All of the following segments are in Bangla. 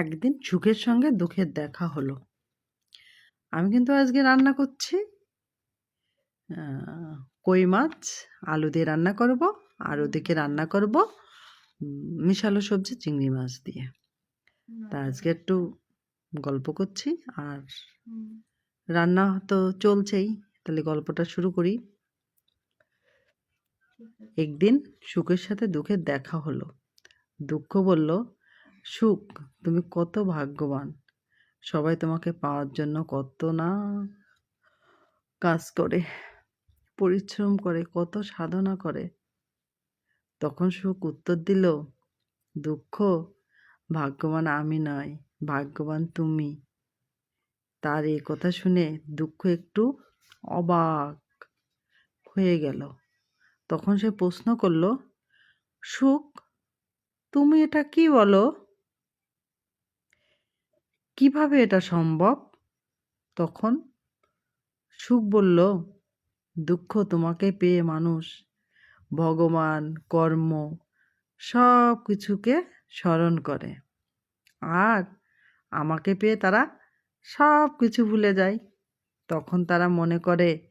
একদিন সুখের সঙ্গে দুঃখের দেখা হলো। আমি কিন্তু আজকে রান্না করছি। কই মাছ আলু দিয়ে রান্না করব আর ওদিকে রান্না করব মিশালো সবজি চিংড়ি মাছ দিয়ে। তা আজকে একটু গল্প করছি আর রান্না তো চলছেই তাহলে গল্পটা শুরু করি। একদিন সুখের সাথে দুঃখের দেখা হলো। দুঃখ বলল সুখ, তুমি কত ভাগ্যবান। সবাই তোমাকে পাওয়ার জন্য কত না কাজ করে, পরিশ্রম করে, কত সাধনা করে। তখন সুখ উত্তর দিল, দুঃখ, ভাগ্যবান আমি নয় ভাগ্যবান তুমি। তার এই কথা শুনে দুঃখ একটু অবাক হয়ে গেল। তখন সে প্রশ্ন করল, সুখ, তুমি এটা কি বলো? কীভাবে এটা সম্ভব? তখন সুখ বলল, দুঃখ তোমাকে পেয়ে মানুষ, ভগবান, কর্ম সব কিছুকে স্মরণ করে। আর আমাকে পেয়ে তারা সব কিছু ভুলে যায়। তখন তারা মনে করে,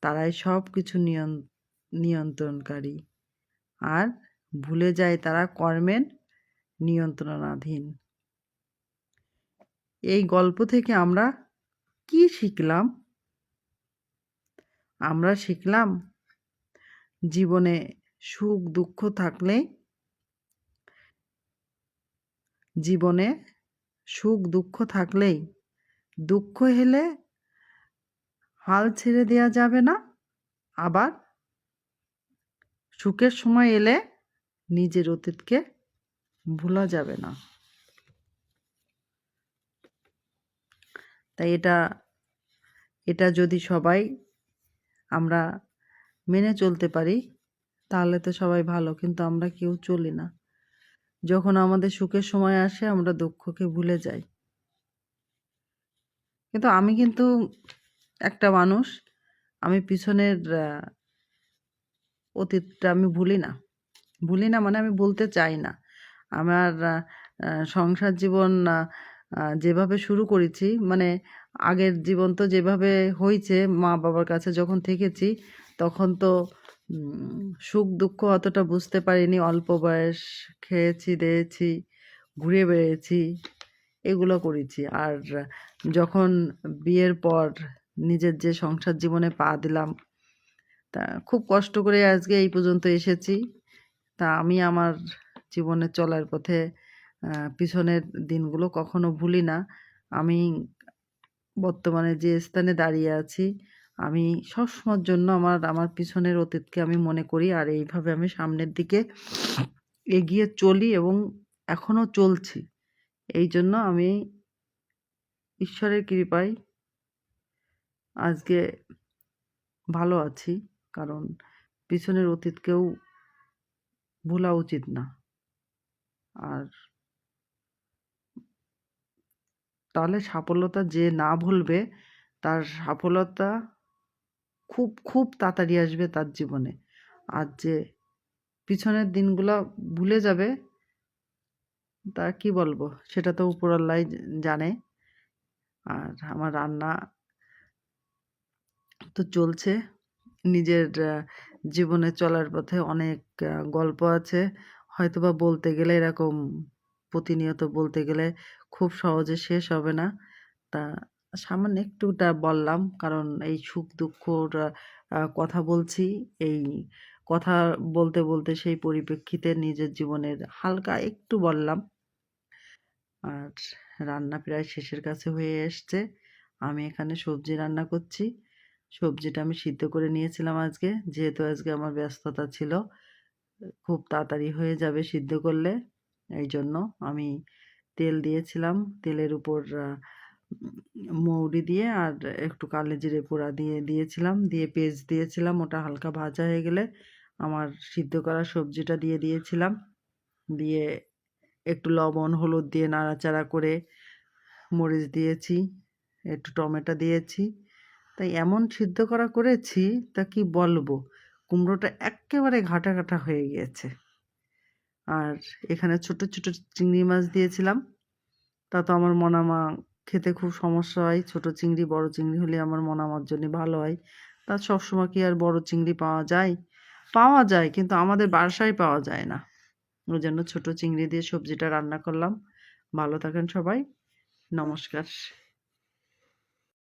তারাই সব কিছু নিয়ন- নিয়ন্ত্রণকারী। আর ভুলে যায় তারা কর্মের নিয়ন্ত্রণাধীন। এই গল্প থেকে আমরা কি শিখলাম? আমরা শিখলাম জীবনে সুখ, দুঃখ থাকলে জীবনে সুখ, দুঃখ থাকলেই দুঃখ এলে হাল ছেড়ে দেওয়া যাবে না। আবার সুখের সময় এলে নিজের অতীতকে ভোলা যাবে না। তাই এটা এটা যদি সবাই আমরা মেনে চলতে পারি, তাহলে তো সবাই ভালো, কিন্তু আমরা কেউ চলি না। যখন আমাদের সুখের সময় আসে, আমরা দুঃখকে ভুলে যাই। কিন্তু আমি কিন্তু একটা মানুষ, আমি পিছনের অতীতটা আমি ভুলি না। ভুলি না মানে আমি বলতে চাই না। আমার সংসার জীবন যেভাবে শুরু করেছি মানে আগের জীবন তো যেভাবে হয়েছে মা বাবার কাছে যখন থেকেছি, তখন তো সুখ দুঃখ অতটা বুঝতে পারিনি। অল্প বয়স খেয়েছি, দিয়েছি, ঘুরে বেড়েছি এগুলো করেছি। আর যখন বিয়ের পর নিজের যে সংসার জীবনে পা দিলাম, তা খুব কষ্ট করে আজকে এই পর্যন্ত এসেছি। তা আমি আমার জীবনে চলার পথে পিছনের দিনগুলো কখনো ভুলি না। আমি বর্তমানে যে স্থানে দাঁড়িয়ে আছি, আমি সবসময়ের জন্য আমার আমার পিছনের অতীতকে আমি মনে করি আর এইভাবে আমি সামনের দিকে এগিয়ে চলি এবং এখনও চলছি। এই জন্য আমি ঈশ্বরের কৃপায় আজকে ভালো আছি, কারণ পিছনের অতীতকেও ভোলা উচিত না। আর তাহলে সাফল্যতা যে না ভুলবে, তার সফলতা খুব খুব তাড়াতাড়ি আসবে তার জীবনে। আর যে পিছনের দিনগুলো ভুলে যাবে, তা কি বলব? সেটা তো উপরওয়ালাই জানে। আর আমার রান্না তো চলছে। নিজের জীবনে চলার পথে অনেক গল্প আছে। হয়তোবা বলতে গেলে এরকম প্রতিনিয়ত বলতে গেলে খুব সহজে শেষ হবে না। তা সামান্য একটুটা বললাম, কারণ এই সুখ দুঃখর কথা বলছি। এই কথা বলতে বলতে সেই পরিপ্রেক্ষিতে নিজের জীবনের হালকা একটু বললাম। আর রান্না প্রায় শেষের কাছে হয়ে এসছে। আমি এখানে সবজি রান্না করছি। সবজিটা আমি সিদ্ধ করে নিয়েছিলাম আজকে। যেহেতু আজকে আমার ব্যস্ততা ছিল, খুব তাড়াতাড়ি হয়ে যাবে সিদ্ধ করলে। এই জন্য আমি তেল দিয়েছিলাম। তেলের উপর মৌরি দিয়ে আর একটু কালো জিরে পোড়া দিয়ে দিয়েছিলাম। দিয়ে পেঁয়াজ দিয়েছিলাম। ওটা হালকা ভাজা হয়ে গেলে আমার সিদ্ধ করা সবজিটা দিয়ে দিয়েছিলাম। দিয়ে একটু লবণ, হলুদ দিয়ে নাড়াচাড়া করে মরিচ দিয়েছি, একটু টমেটো দিয়েছি। তাই এমন সিদ্ধ করা করেছি তা কি বলব? কুমড়োটা একেবারে ঘাটা ঘাটা হয়ে গিয়েছে। আর এখানে ছোট ছোট চিংড়ি মাছ দিয়েছিলাম। তা তো আমার মনামা খেতে খুব সমস্যা হয়। ছোট চিংড়ি, বড় চিংড়ি হলে আমার মনামার জন্য ভালো হয়। তা সবসময় কি আর বড় চিংড়ি পাওয়া যায়? পাওয়া যায়, কিন্তু আমাদের বাসায় পাওয়া যায় না। ওই জন্য ছোট চিংড়ি দিয়ে সবজিটা রান্না করলাম। ভালো থাকেন সবাই। নমস্কার।